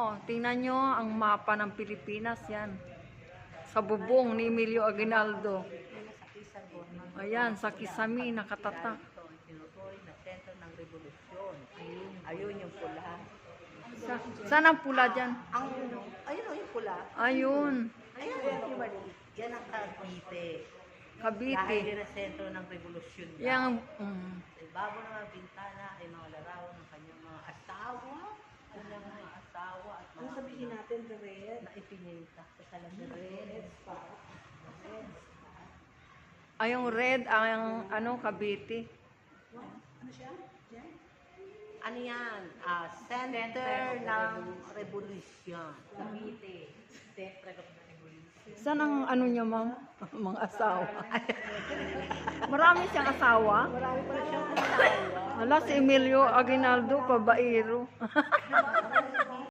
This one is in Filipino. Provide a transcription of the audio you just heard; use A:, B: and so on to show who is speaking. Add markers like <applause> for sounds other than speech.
A: Oh, tingnan nyo ang mapa ng Pilipinas yan. Sa bubong ni Emilio Aguinaldo. Ayan, sa Kisami, nakatatak.
B: Na. Ayun yung pula.
A: Sa, saan ang pula dyan?
B: Ang, ayun o yung pula.
A: Ayun,
B: Ayun. Yan ang Cavite. Dahil
A: Cavite.
B: din ang sentro ng revolusyon.
A: Yang, mm,
B: ibabaw ng bintana ay mga larawan ng kanyang mga asawa, kanyang mga asawa
C: sabihin natin, the red?
B: na ipinilta sa salamin.
A: ay yung red, ang ano, Cavite.
C: Ano siya? Yan?
B: Ano yan? Ah, center ng revolusyon. Cavite. Center of the revolution.
A: Saan ang ano niya, ma'am? <laughs> Mga asawa. <laughs> Marami siyang asawa.
B: Marami pa siyang asawa.
A: Hala, si Emilio Aguinaldo, pabairo. <laughs>